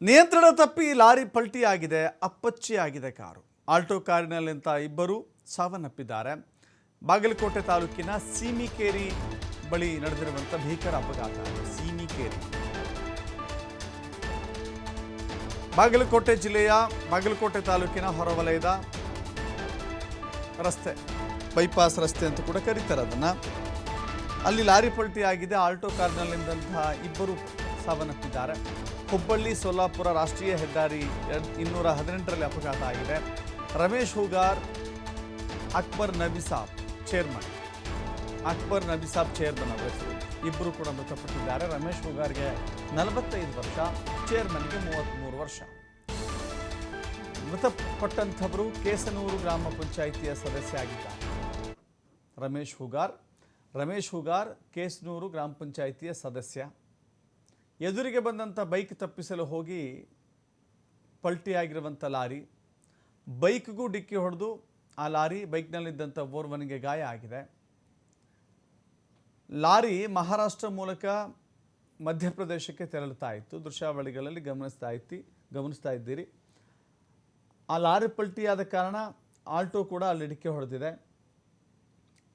ನಿಯಂತ್ರಣ ತಪ್ಪಿ ಲಾರಿ ಪಲ್ಟಿಯಾಗಿದೆ, ಅಪ್ಪಚ್ಚಿಯಾಗಿದೆ ಕಾರು. ಆಲ್ಟೋ ಕಾರಿನಲ್ಲಿಂತ ಇಬ್ಬರು ಸಾವನ್ನಪ್ಪಿದ್ದಾರೆ. ಬಾಗಲಕೋಟೆ ತಾಲೂಕಿನ ಸೀಮಿಕೇರಿ ಬಳಿ ನಡೆದಿರುವಂಥ ಭೀಕರ ಅಪಘಾತ. ಸೀಮಿಕೇರಿ. ಬಾಗಲಕೋಟೆ ಜಿಲ್ಲೆಯ ಬಾಗಲಕೋಟೆ ತಾಲೂಕಿನ ಹೊರವಲಯದ ರಸ್ತೆ, ಬೈಪಾಸ್ ರಸ್ತೆ ಅಂತ ಕೂಡ ಕರೀತಾರೆ ಅದನ್ನು. ಅಲ್ಲಿ ಲಾರಿ ಪಲ್ಟಿ ಆಗಿದೆ ಆಲ್ಟೋ ಕಾರ್ನಲ್ಲಿದ್ದಂತಹ ಇಬ್ಬರು. ಸಾವನ್ನಪ್ಪಿದ್ದಾರೆ ಹುಬ್ಬಳ್ಳಿ, ಸೊಲ್ಲಾಪುರ ರಾಷ್ಟ್ರೀಯ ಹೆದ್ದಾರಿ ಇನ್ನೂರ ಹದಿನೆಂಟರಲ್ಲಿ ಅಪಘಾತ ಆಗಿದೆ. ರಮೇಶ್ ಹೂಗಾರ್, ಅಕ್ಬರ್ ನಬಿಸಾಬ್ ಚೇರ್ಮನ್ ಅಕ್ಬರ್ ನಬಿಸಾಬ್ ಚೇರ್ಮನ್ ಅವರ ಹೆಸರು. ಇಬ್ಬರು ಕೂಡ ಮೃತಪಟ್ಟಿದ್ದಾರೆ. ರಮೇಶ್ ಹೂಗಾರ್ಗೆ ನಲವತ್ತೈದು ವರ್ಷ ಚೇರ್ಮನ್ಗೆ ಮೂವತ್ತ್ಮೂರು ವರ್ಷ. ಮೃತಪಟ್ಟಂಥವರು ಕೇಸನೂರು ಗ್ರಾಮ ಪಂಚಾಯಿತಿಯ ಸದಸ್ಯ ಆಗಿದ್ದಾರೆ. ರಮೇಶ್ ಹುಗಾರ್ ರಮೇಶ್ ಹುಗಾರ್ ಕೇಸನೂರು ಗ್ರಾಮ ಪಂಚಾಯಿತಿಯ ಸದಸ್ಯ. ಎದುರಿಗೆ ಬಂದಂಥ ಬೈಕ್ ತಪ್ಪಿಸಲು ಹೋಗಿ ಪಲ್ಟಿಯಾಗಿರುವಂಥ ಲಾರಿ, ಬೈಕ್ಗೂ ಡಿಕ್ಕಿ ಹೊಡೆದು ಆ ಲಾರಿ ಬೈಕ್ನಲ್ಲಿದ್ದಂಥ ಓರ್ವನಿಗೆ ಗಾಯ ಆಗಿದೆ. ಲಾರಿ ಮಹಾರಾಷ್ಟ್ರ ಮೂಲಕ ಮಧ್ಯಪ್ರದೇಶಕ್ಕೆ ತೆರಳುತ್ತಾ ಇತ್ತು. ದೃಶ್ಯಾವಳಿಗಳಲ್ಲಿ ಗಮನಿಸ್ತಾ ಇತ್ತಿ, ಗಮನಿಸ್ತಾ ಇದ್ದೀರಿ. ಆ ಲಾರಿ ಪಲ್ಟಿಯಾದ ಕಾರಣ ಆಲ್ಟೋ ಕೂಡ ಅಲ್ಲಿ ಡಿಕ್ಕಿ ಹೊಡೆದಿದೆ.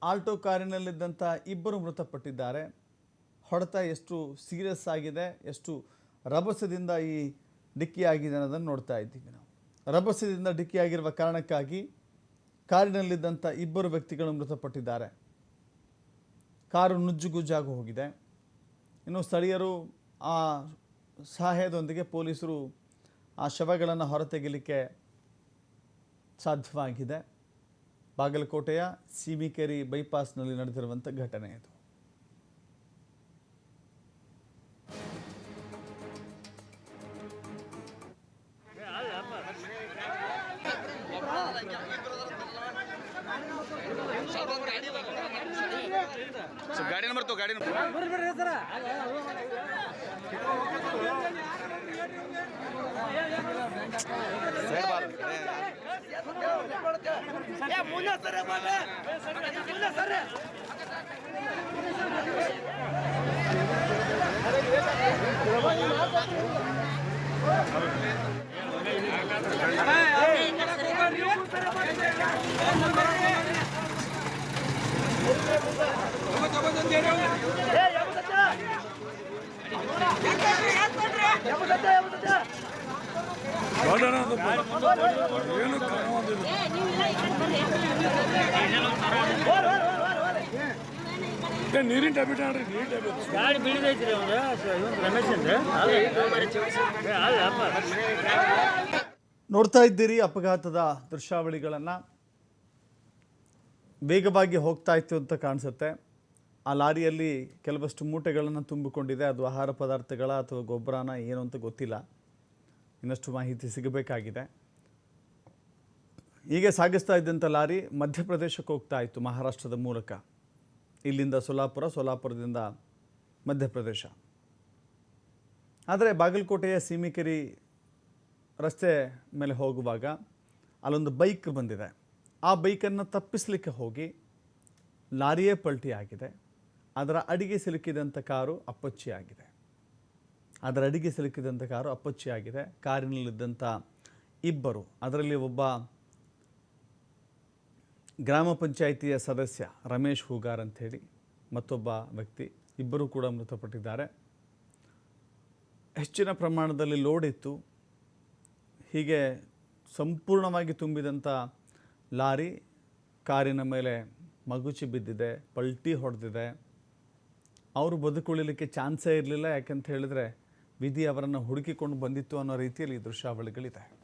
ಆಲ್ಟೋ ಕಾರಿನಲ್ಲಿದ್ದಂಥ ಇಬ್ಬರು ಮೃತಪಟ್ಟಿದ್ದಾರೆ. ಹೊಡೆತ ಎಷ್ಟು ಸೀರಿಯಸ್ ಆಗಿದೆ, ಎಷ್ಟು ರಭಸದಿಂದ ಈ ಡಿಕ್ಕಿಯಾಗಿದೆ ಅನ್ನೋದನ್ನು ನೋಡ್ತಾ ಇದ್ದೀವಿ ನಾವು. ರಭಸದಿಂದ ಡಿಕ್ಕಿಯಾಗಿರುವ ಕಾರಣಕ್ಕಾಗಿ ಕಾರಿನಲ್ಲಿದ್ದಂಥ ಇಬ್ಬರು ವ್ಯಕ್ತಿಗಳು ಮೃತಪಟ್ಟಿದ್ದಾರೆ. ಕಾರು ನುಜ್ಜುಗುಜ್ಜಾಗಿ ಹೋಗಿದೆ. ಇನ್ನು ಸ್ಥಳೀಯರು ಆ ಸಹಾಯದೊಂದಿಗೆ ಪೊಲೀಸರು ಆ ಶವಗಳನ್ನು ಹೊರತೆಗೆಯಲಿಕ್ಕೆ ಸಾಧ್ಯವಾಗಿದೆ. ಬಾಗಲಕೋಟೆಯ ಸಿಮಿಕೇರಿ ಬೈಪಾಸ್ನಲ್ಲಿ ನಡೆದಿರುವಂಥ ಘಟನೆ ಇದು. ಗಾಡಿ ನಂಬರ್ ಬಾರ್ ನೀರಿನ ಟ್ಯಾಬ್ಲೆಟ್ ಆಡ್ರಿ ನೀರಿನ ಟ್ಯಾಬ್ಲೆಟ್ ಗಾಡಿ ಬಿಳಿದೈತ್ರಿ ಅವ್ರ. ಇವನ್ ರಮೇಶ್ ಅಂದ್ರೆ ನೋಡ್ತಾ ಇದ್ದೀರಿ ಅಪಘಾತದ ದೃಶ್ಯಾವಳಿಗಳನ್ನು. ವೇಗವಾಗಿ ಹೋಗ್ತಾ ಇತ್ತು ಅಂತ ಕಾಣಿಸುತ್ತೆ. ಆ ಲಾರಿಯಲ್ಲಿ ಕೆಲವಷ್ಟು ಮೂಟೆಗಳನ್ನು ತುಂಬಿಕೊಂಡಿದೆ. ಅದು ಆಹಾರ ಪದಾರ್ಥಗಳ ಅಥವಾ ಗೊಬ್ಬರನ ಏನು ಅಂತ ಗೊತ್ತಿಲ್ಲ. ಇನ್ನಷ್ಟು ಮಾಹಿತಿ ಸಿಗಬೇಕಾಗಿದೆ. ಹೀಗೆ ಸಾಗಿಸ್ತಾ ಇದ್ದಂಥ ಲಾರಿ ಮಧ್ಯಪ್ರದೇಶಕ್ಕೆ ಹೋಗ್ತಾ ಇತ್ತು ಮಹಾರಾಷ್ಟ್ರದ ಮೂಲಕ. ಇಲ್ಲಿಂದ ಸೊಲ್ಲಾಪುರ ಸೊಲ್ಲಾಪುರದಿಂದ ಮಧ್ಯಪ್ರದೇಶ. ಆದರೆ ಬಾಗಲಕೋಟೆಯ ಸೀಮಿಕೆರಿ ರಸ್ತೆ ಮೇಲೆ ಹೋಗುವಾಗ ಅಲ್ಲೊಂದು ಬೈಕ್ ಬಂದಿದೆ. ಆ ಬೈಕನ್ನು ತಪ್ಪಿಸಲಿಕ್ಕೆ ಹೋಗಿ ಲಾರಿಯೇ ಪಲ್ಟಿ ಆಗಿದೆ ಅದರ ಅಡಿಗೆ ಸಿಲುಕಿದಂಥ ಕಾರು ಅಪ್ಪಚ್ಚಿಯಾಗಿದೆ. ಅದರ ಅಡಿಗೆ ಸಿಲುಕಿದಂಥ ಕಾರು ಅಪ್ಪಚ್ಚಿಯಾಗಿದೆ. ಕಾರಿನಲ್ಲಿದ್ದಂಥ ಇಬ್ಬರು, ಅದರಲ್ಲಿ ಒಬ್ಬ ಗ್ರಾಮ ಪಂಚಾಯಿತಿಯ ಸದಸ್ಯ ರಮೇಶ್ ಹೂಗಾರ್ ಅಂಥೇಳಿ, ಮತ್ತೊಬ್ಬ ವ್ಯಕ್ತಿ, ಇಬ್ಬರು ಕೂಡ ಮೃತಪಟ್ಟಿದ್ದಾರೆ. ಹೆಚ್ಚಿನ ಪ್ರಮಾಣದಲ್ಲಿ ಲೋಡ್ ಇತ್ತು. ಹೀಗೆ ಸಂಪೂರ್ಣವಾಗಿ ತುಂಬಿದಂಥ ಲಾರಿ ಕಾರಿನ ಮೇಲೆ ಮಗುಚಿ ಬಿದ್ದಿದೆ, ಪಲ್ಟಿ ಹೊಡೆದಿದೆ. ಅವರು ಬದುಕುಳಿಲಿಕ್ಕೆ ಚಾನ್ಸೇ ಇರಲಿಲ್ಲ ಯಾಕಂತ ಹೇಳಿದ್ರೆ ವಿಧಿ ಅವರನ್ನು ಹುಡುಕಿಕೊಂಡು ಬಂದಿತ್ತು ಅನ್ನೋ ರೀತಿಯಲ್ಲಿ ಈ ದೃಶ್ಯಾವಳಿಗಳಿದೆ.